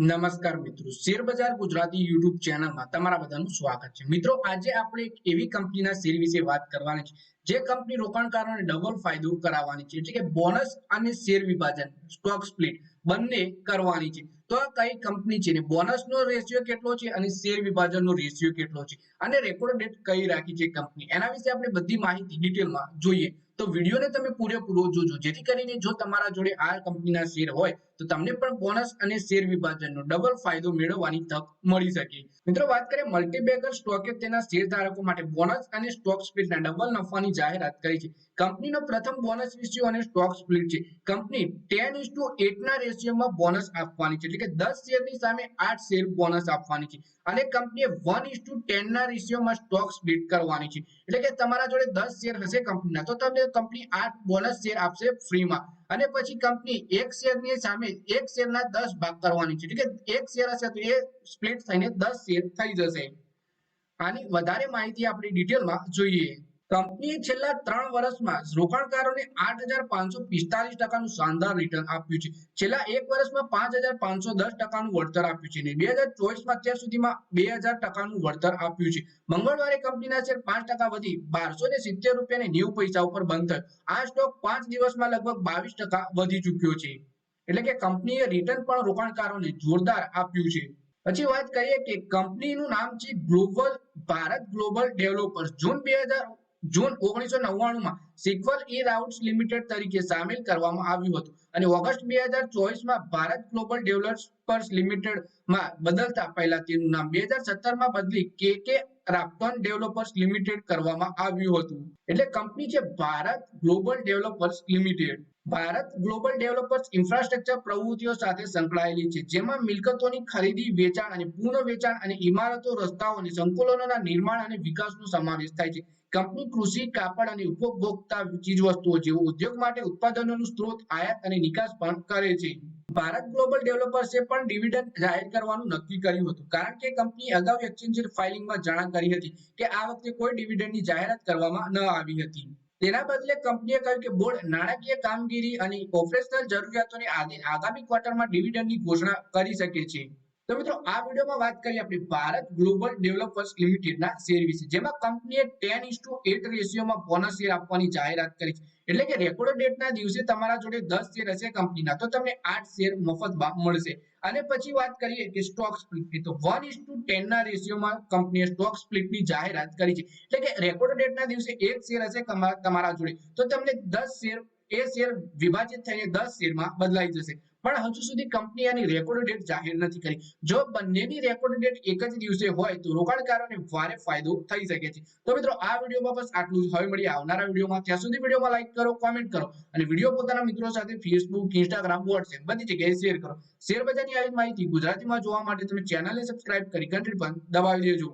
નમસ્કાર મિત્રો. શેર બજાર ગુજરાતી યુટ્યુબ ચેનલમાં તમારા બધાનું સ્વાગત છે. મિત્રો, આજે આપણે એક એવી કંપનીના શેર વિશે વાત કરવાની છે, જે કંપની રોકાણકારોને ડબલ ફાયદો કરાવવાની છે. એટલે કે બોનસ અને શેર વિભાજન સ્ટોક સ્પ્લિટ બંને કરવાની છે. તો આ કઈ કંપની છે ને? બોનસનો રેશિયો કેટલો છે અને શેર વિભાજનનો રેશિયો કેટલો છે? અને રેકોર્ડ ડેટ કઈ રાખી છે કંપની? એના વિશે આપણે બધી માહિતી ડિટેલમાં જોઈએ. તો વિડીયોને તમે પૂરેપૂરો જોજો. જેથી કરીને જો તમારા જોડે આ કંપનીના શેર હોય, તો તમને પણ બોનસ અને શેર વિભાજનનો ડબલ ફાયદો મેળવવાની તક મળી શકે. મિત્રો, વાત કરીએ મલ્ટીબેગર સ્ટોકે તેના શેરધારકો માટે બોનસ અને સ્ટોક સ્પ્લિટના ડબલ નફાની જાહેરાત કરી છે. કંપનીનો પ્રથમ બોનસ રેશિયો અને સ્ટોક સ્પ્લિટ છે. કંપની 10 ઇસ ટુ 8 ના રેશિયોમાં બોનસ આપવાની છે. એટલે કે દસ શેરની સામે આઠ શેર બોનસ આપવાની છે. અને કંપનીએ 1 ઇસ ટુ 10 રેશિયોમાં સ્ટોક સ્પ્લિટ કરવાની છે. એટલે કે તમારા જોડે દસ શેર હશે કંપનીના, તો તમને કંપની આઠ બોનસ શેર આપશે ફ્રીમાં અને પછી કંપની એક શેરની સામે એક શેરના દસ ભાગ કરવાની છે. એટલે એક શેર હશે તો એ સ્પ્લિટ થઈને દસ શેર થઈ જશે. આની વધારે માહિતી આપણે ડિટેલમાં જોઈએ. કંપનીએ છેલ્લા ત્રણ વર્ષમાં રોકાણકારોને આઠ હજાર પાંચસો પિસ્તાલીસ ટકાનું શાનદાર રિટર્ન આપ્યું છે. છેલ્લા એક વર્ષમાં પાંચ હજાર પાંચસો દસ ટકાનું વળતર આપ્યું છે બે હજાર ચોવીસમાં અત્યાર સુધીમાં બે હજાર ટકાનું વળતર આપ્યું છે. મંગળવારે કંપનીના શેર પાંચ ટકા વધી બારસો ને સિત્તેર રૂપિયા ને નેવું પૈસા ઉપર બંધ થયો. આ સ્ટોક પાંચ દિવસમાં લગભગ બાવીસ ટકા વધી ચૂક્યો છે. એટલે કે કંપનીએ રિટર્ન પણ રોકાણકારોને જોરદાર આપ્યું છે. પછી વાત કરીએ કે કંપનીનું નામ છે ગ્લોબલ ભારત ગ્લોબલ ડેવલપર્સ. જૂન બે હજાર જૂન ઓગણીસો નવ્વાણું માં સિક્વલ ઈ રાઉટ્સ લિમિટેડ તરીકે સામેલ કરવામાં આવ્યું હતું. અને ઓગસ્ટ બે હજાર ચોવીસમાં ભારત ગ્લોબલ ડેવલપર્સ લિમિટેડ માં બદલતા પહેલા તેનું નામ બે હજાર સત્તરમાં બદલી કે કે રાપ્ટન ડેવલપર્સ લિમિટેડ કરવામાં આવ્યું હતું. એટલે કંપની છે Bharat Global Developers Limited Bharat Global Developers infrastructure પ્રવૃત્તિઓ સાથે સંકળાયેલી છે, જેમાં મિલકતોની ખરીદી, વેચાણ અને પૂર્ણ વેચાણ અને ઇમારતો રસ્તાઓ અને સંકુલનોના નિર્માણ અને વિકાસનો સમાવેશ થાય છે. કંપની કૃષિ, કાપડ અને ઉપભોક્તા ચીજવસ્તુઓ જેવો ઉદ્યોગ માટે ઉત્પાદનોનું સ્ત્રોત, આયાત અને નિકાસ પણ કરે છે. ભારત ગ્લોબલ ડેવલપર્સે પણ ડિવિડન્ડ જાહેર કરવાનું નક્કી કર્યું હતું. કારણ કે કંપની અગાઉ એક્સચેન્જ ફાઇલિંગમાં જાણ કરી હતી કે આ વખતે કોઈ ડિવિડન્ડની જાહેરાત કરવામાં ન આવી હતી. તેના બદલે કંપનીએ કહ્યું કે બોર્ડ નાણાકીય કામગીરી અને ઓપરેશનલ જરૂરિયાતોને આધીન આગામી ક્વાર્ટરમાં ડિવિડન્ડની ઘોષણા કરી શકે છે. તો મિત્રો, આ વિડીયોમાં વાત કરીએ આપણે ભારત ગ્લોબલ ડેવલપર્સ લિમિટેડના શેર વિશે, જેમાં કંપનીએ ટેન ઇસ ટુ 8 રેશિયોમાં બોનસ શેર આપવાની જાહેરાત કરી છે. એટલે કે રેકોર્ડ ડેટના દિવસે તમારા જોડે દસ શેર હશે કંપનીના, તો તમને આઠ શેર મફતમાં મળશે. અને પછી વાત કરીએ કે સ્ટોક સ્પ્લિટની તો વન ઇસ ટુ 10 ના રેશિયોમાં કંપનીએ સ્ટોક સ્પ્લિટની જાહેરાત કરી છે. એટલે કે રેકોર્ડ ડેટના દિવસે એક શેર હશે તમારા જોડે, તો તમને દસ શેર એ શેર વિભાજિત થઈને દસ શેરમાં બદલાઈ જશે. પણ હજુ સુધી કંપની આની રેકોર્ડ ડેટ જાહેર નથી કરી. જો બંનેની રેકોર્ડ ડેટ એક જ દિવસે હોય તો રોકાણકારોને ભારે ફાયદો થઈ શકે છે. તો મિત્રો, આ વિડીયોમાં બસ આટલું જ. હવે મળી આવનારા વિડીયોમાં. ત્યાં સુધી વિડીયોમાં લાઈક કરો કોમેન્ટ કરો અને વીડિયો પોતાના મિત્રો સાથે ફેસબુક ઇન્સ્ટાગ્રામ વોટ્સએપ બધી જગ્યાએ શેર કરો. શેર બજારની આવી માહિતી ગુજરાતીમાં જોવા માટે તમે ચેનલને સબસ્ક્રાઇબ કરી ઘંટડી પણ દબાવી દેજો.